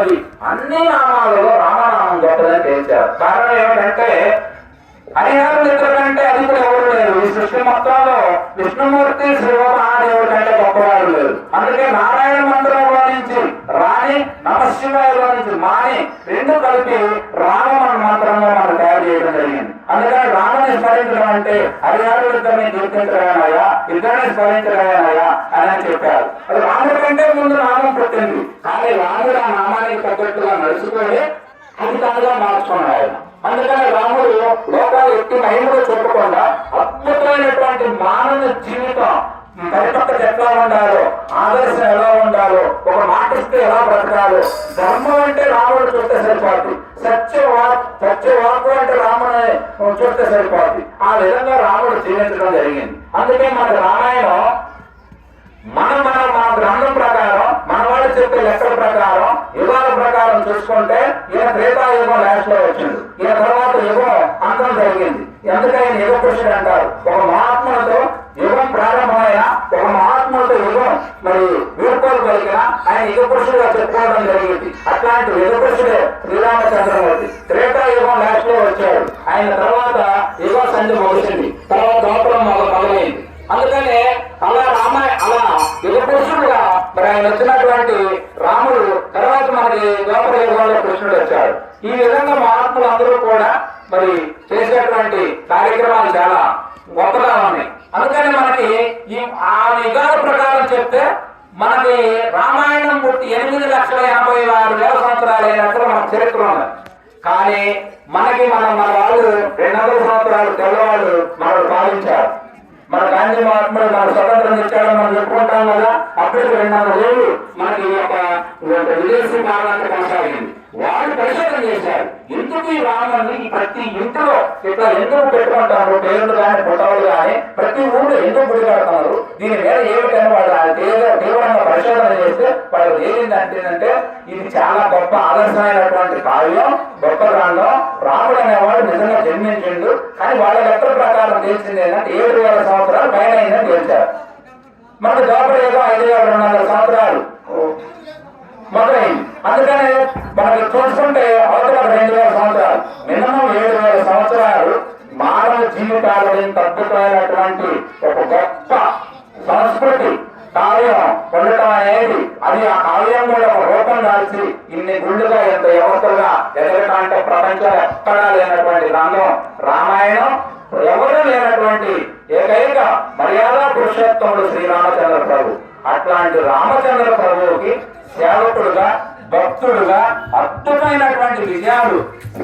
గొప్పది అన్ని నామాలలో రామనామం గొప్పదని తేల్చారు కారణం ఏమిటంటే హరిహర మిత్ర కంటే అది కూడా ఎవరు లేరు. ఈ సృష్టి మొత్తంలో విష్ణుమూర్తి శివ మహాదేవుడు కంటే గొప్పవాడు లేరు. అందుకే నారాయణ మంత్రంలో నుంచి రాణి నమశివాయలో నుంచి మాని రెండు కలిపి రామమన మంత్రంలో మనం తయారు చేయడం జరిగింది. అందుకని రామని స్మరించడం అంటే హరిహరుడు ఇద్దరిని కీర్తించడమేనయ్యా ఇద్దరిని స్మరించడమేనయ్యా అని చెప్పారు. అది రాముడి కంటే ముందు నామం పుట్టింది. కానీ రాముడు ఆ నామానికి తగ్గట్టుగా నడుచుకొని అధికారుగా మార్చుకున్నాడు. ఆయన అందుకని రాముడు లోకాలు ఎట్టి మహిమలు చెప్పకుండా అద్భుతమైనటువంటి మానవ జీవితం. పరిపక్వత ఎట్లా ఉండాలో ఆదర్శం ఎలా ఉండాలో ఒక మాట ఇస్తే ఎలా బ్రతకాలో. ధర్మం అంటే రాముడు చూస్తే సరిపోద్ది. సత్యవా సత్యవాకు సత్య అంటే రాముని చూస్తే సరిపోద్ది. ఆ విధంగా రాముడు జీవించడం జరిగింది. అందుకే మన రామాయణం మనం మన మా గ్రంథం ప్రకారం మన వాళ్ళు చెప్పే లెక్కల ప్రకారం యుగాల ప్రకారం చూసుకుంటే ఈయన త్రేతాయుగం లాస్ట్లో వచ్చింది ఈయన తర్వాత యుగం అంతం జరిగింది. ఎందుకని యుగ పురుషుడు అంటారు? ఒక మహాత్ములతో యుగం ప్రారంభమైన ఒక మహాత్ములతో యుగం మరి వీడ్కోలు కలిగిన ఆయన యుగ పురుషుడుగా చెప్పుకోవడం జరిగింది. అట్లాంటి యుగ పురుషుడే శ్రీరామచంద్రమూర్తి. త్రేతాయుగం లాస్ట్లో వచ్చాడు. ఆయన తర్వాత యుగ సంధి ముగిసింది. తర్వాత గోపురం మొదలు మొదలైంది. అందుకనే అలా రామ అలా యుగ పురుషుడుగా మరి ఆయన వచ్చినటువంటి రాముడు తర్వాత మనకి గోపుర యుగంలో కృష్ణుడు వచ్చాడు. ఈ విధంగా మహాత్ములు అందరూ కూడా మరి చేసేటువంటి కార్యక్రమాలు చాలా గొప్పగా ఉన్నాయి. అందుకని మనకి ఈ ఆ యుగాల ప్రకారం చెప్తే మనకి రామాయణం పుట్టి ఎనిమిది లక్షల ఎనభై ఆరు వేల సంవత్సరాలు అయినట్లు మన చరిత్ర ఉంది. కానీ మనకి మన మన వాళ్ళు రెండు వందల సంవత్సరాలు తెల్లవాళ్ళు మనల్ని పాలించారు. మన గాంధీ మహాత్ముడు మన స్వతంత్రం ఇచ్చాడని మనం చెప్పుకుంటాం కదా అప్పటికి రెండు వందల ఏళ్ళు మనకి ఈ యొక్క ఈ యొక్క విదేశీ కాలాన్ని కొనసాగింది. వాళ్ళు పరిశోధన చేశారు. ఎందుకు ఈ రామాన్ని ప్రతి ఇంటిలో ఇట్లా ఎందుకు పెట్టుకుంటారు? పేరుడు కానీ ఫోటోలు కానీ ప్రతి ఊళ్ళో ఎందుకు గుడి కడతారు దీని మీద ఏమిటని వాళ్ళు తీవ్రంగా పరిశోధన చేస్తే వాళ్ళు ఏంటంటేనంటే అంటే ఇది చాలా గొప్ప ఆదర్శమైనటువంటి కావ్యం గొప్ప గ్రంథం. రాముడు అనేవాడు నిజంగా జన్మించిండు. కానీ వాళ్ళ లెక్కల ప్రకారం తెలిసింది ఏంటంటే ఏడు వేల సంవత్సరాలు పైన అయిందని తెలిసారు మనకు దోపడ ఐదు వేల రెండు వందల సంవత్సరాలు. మొదలైంది. అందుకనే మనకి చూసుకుంటే అవతల రెండు వేల సంవత్సరాలు. మినిమం ఏడు వేల సంవత్సరాలు మానవ జీవితాలని తగ్గుతున్నటువంటి ఒక గొప్ప సంస్కృతి కావ్యం ఉండటం అనేది అది ఆ కావ్యం కూడా ఒక రూపం దాల్చి ఇన్ని గుళ్ళుగా ఎంత యువతలుగా ఎదగటం అంటే ప్రపంచం ఎక్కడా లేనటువంటి గ్రంథం రామాయణం ఎవరు లేనటువంటి ఏకైక మర్యాద పురుషోత్తముడు శ్రీరామచంద్ర ప్రభు. అట్లాంటి రామచంద్ర ప్రభువుకి సేవకుడుగా భక్తుడుగా అద్భుతమైనటువంటి విజయాలు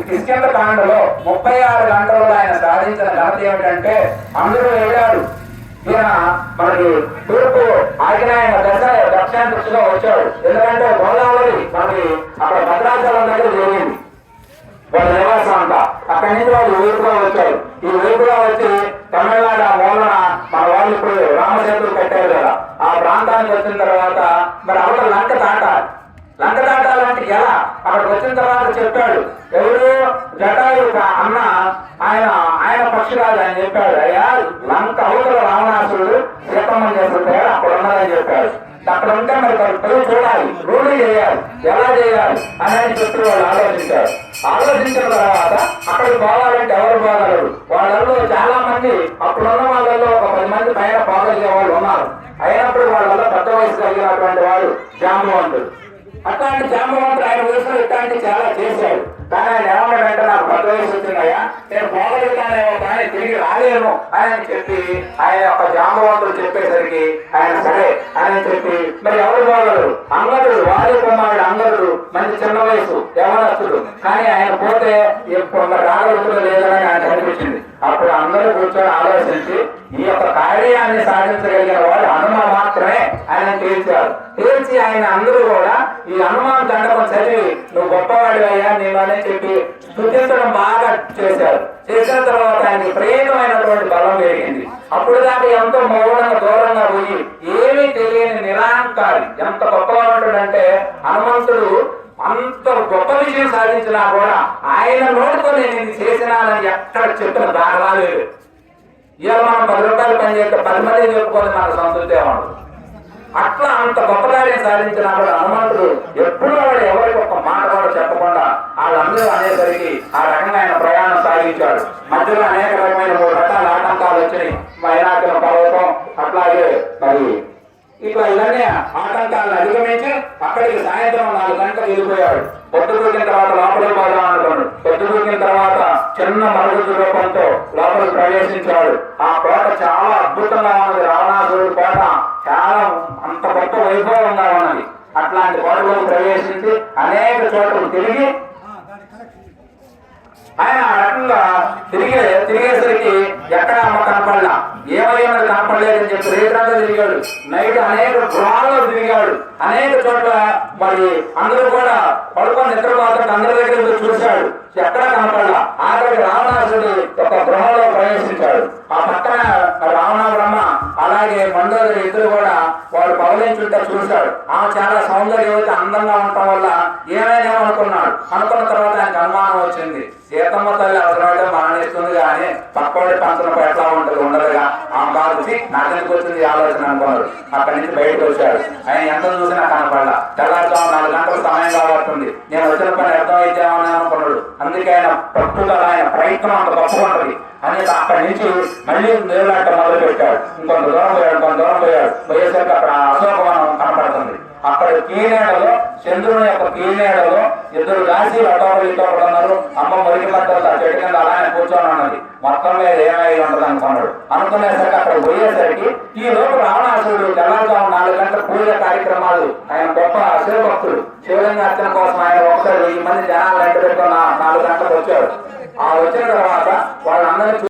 కిష్కింద కాండలో ముప్పై ఆరు గంటల్లో ఆయన సాధించిన ఘనత ఏమిటంటే అందరూ వెళ్ళాడు ఈయన మనకి తూర్పు ఆగ్నేయ దశ దక్షిణ దిశగా వచ్చాడు. ఎందుకంటే గోదావరి మనకి అక్కడ భద్రాచలం దగ్గర జరిగింది. వాళ్ళ నివాసం అంట. అక్కడి నుంచి వాళ్ళు ఊరుగా వచ్చారు. ఈ ఊరుగా వచ్చి తమిళనాడు ఆ మూలన మన వాళ్ళు ఇప్పుడు రామసేతులు పెట్టారు కదా. ఆ ప్రాంతానికి వచ్చిన తర్వాత మరి అవతల లంక తాటాలి లంకదాటాలంటే ఎలా? అక్కడికి వచ్చిన తర్వాత చెప్పాడు ఎవరు? జటాయు అన్న ఆయన ఆయన పక్షిరాజు ఆయన చెప్పాడు. అయ్యా లంక అవతల రావణాసుడు సీతమ్మ చేస్తుంటే అక్కడ ఉన్నదని చెప్పాడు. అక్కడ ఉంటే మరి ప్రజలు చూడాలి. రూఢి చేయాలి. ఎలా చేయాలి? అని ఆయన చెప్పి వాళ్ళు ఆలోచించారు. ఆలోచించిన తర్వాత అక్కడికి పోవాలంటే ఎవరు పోగలరు? వాళ్ళల్లో చాలా మంది అప్పుడున్న వాళ్ళల్లో ఒక పది మంది పైన పోగలిగే వాళ్ళు ఉన్నారు. అయినప్పుడు వాళ్ళల్లో పెద్ద వయసు కలిగినటువంటి వాడు జాంబవంతుడు అట్లాంటి జాంబవంతుడు ఆయన వయసులో ఇట్లాంటివి చాలా చేశాడు. కానీ ఆయన ఏమన్నాడంటే నాకు పెద్ద వయసు వచ్చిందయ్యా నేను పోగలుగుతానేమో కానీ తిరిగి రాలేను అని చెప్పి ఆయన యొక్క జాంబవంతుడు చెప్పేసరికి ఆయన సరే అని చెప్పి మరి ఎవరు పోగలరు అంగదుడు వారి కుమారుడు అంగదుడు మంచి చిన్న వయసు యవనస్తుడు. కానీ ఆయన పోతే ఇప్పుడు మరి రాగలుగుతుందో లేదని ఆయన కనిపించింది. అప్పుడు అందరూ కూర్చొని ఆలోచించి ఈ యొక్క కార్యాన్ని సాధించగలిగిన వాడు హనుమ మాత్రమే ఆయన తీర్చారు తీర్చి ఆయన అందరూ కూడా ఈ హనుమాన్ దండకం చదివి నువ్వు గొప్పవాడివయ్యా నేను అనే చెప్పి స్థుతించడం బాగా చేశారు చేసిన తర్వాత ఆయనకి ప్రేమైనటువంటి బలం పెరిగింది. అప్పుడు దాకా ఎంతో మౌనంగా దూరంగా పోయి ఏమీ తెలియని నిరాంకారి ఎంత గొప్పవాడు అంటే హనుమంతుడు అంత గొప్ప విజయం సాధించినా కూడా ఆయన నోటితో నేను ఇది చేసినానని ఎక్కడ చెప్పిన దాఖలా లేదు ఇవాళ మనం పది రూపాయలు పని చేస్తే పది మంది చెప్పుకొని మన సంతృప్తి ఉండదు అట్లా అంత గొప్ప కార్యం సాధించిన కూడా హనుమంతుడు ఎప్పుడు వాడు ఎవరికి ఒక మాట రాముడు అనేసరికి ఆ రకంగా ఆయన ప్రయాణం సాగించాడు. మధ్యలో అనేక రకమైన మూడు రకాల ఆటంకాలు వచ్చినాయి. మైనాకుల పర్వతం అట్లాగే మరి ఇట్లా ఇవన్నీ ఆటంకాలను అధిగమించి అక్కడికి సాయంత్రం నాలుగు గంటలకు వెళ్ళిపోయాడు. పొద్దు దూకిన తర్వాత లోపలికి పోదాం అనుకోండి పొద్దు దూకిన తర్వాత చిన్న మరుగుడు రూపంతో లోపలికి ప్రవేశించాడు. ఆ కోట చాలా అద్భుతంగా ఉన్నది. రావణాసురుడి కోట. కాలం అంత గొప్ప వైభవంగా ఉన్నది అట్లాంటి కోటలోకి ప్రవేశించి అనేక చోట్ల తిరిగి ఆయన ఆ రకంగా తిరిగే తిరిగేసరికి ఎక్కడ అమ్మ కనపడలా. ఏమైనా కనపడలేదని చెప్పి రేత్రంతా తిరిగాడు. నైట్ అనేక గృహాల్లో తిరిగాడు. అనేక చోట్ల మరి అందరూ కూడా పడుకొని నిద్రపోతాడు అందరి దగ్గర చూశాడు. ఎక్కడ కనపడలా. ఆఖరికి రావణాసుడు ఒక గృహంలో ప్రవేశించాడు. ఆ పక్కన రావణ బ్రహ్మ అలాగే మండోదరి ఇద్దరు కూడా వాడు పవలించుంటే చూశాడు ఆమె చాలా సౌందర్యవతి అందంగా ఉండటం వల్ల ఏమైనా అనుకున్నాడు. అనుకున్న తర్వాత ఆయనకు అనుమానం వచ్చింది. సీతమ్మ తల్లి అవసరమైతే మరణిస్తుంది కానీ పక్కోడి పంచడం ఎట్లా ఉంటుంది? ఉండదుగా. ఆమె కాదు. "ఛీ, నాకెందుకు వచ్చింది ఆలోచన అనుకున్నాడు. అక్కడి నుంచి బయటకు వచ్చాడు. ఆయన ఎంత చూసినా కనపడలా. తెల్లారుజాము నాలుగు గంటల సమయం కావస్తుంది నేను వచ్చిన పని అర్థమైతే అందుకే ఆయన పట్టుదల ఆయన ప్రయత్నం అంత గొప్ప ఉంటుంది అనేది అక్కడి నుంచి మళ్ళీ దేవులాట మొదలు పెట్టాడు ఇంకొంత దూరం పోయాడు కొంత దూరం పోయాడు. పోయేసరికి అక్కడ అశోకవనం కనపడుతుంది. అక్కడ కీనేడలో చంద్రుని యొక్క కీనేడలో ఇద్దరు రాశి అటోపలు ఉన్నారు అమ్మ మురికి పడ్డలు ఆ చెట్టు కింద అలానే కూర్చొని ఉన్నది. మొత్తం మీద ఏమై ఉండదు అనుకున్నాడు అనుకునేసరికి అక్కడ పోయేసరికి ఈ లోపు రావణాసురుడు తెల్ల పూజ కార్యక్రమాలు. ఆయన గొప్ప శివభక్తుడు. శివలింగ అర్చన కోసం ఆయన ఒకసారి వెయ్యి మంది జనాలు వెంట పెట్టుకున్న నాలుగు గంటలకు వచ్చాడు ఆ వచ్చిన తర్వాత వాళ్ళందరినీ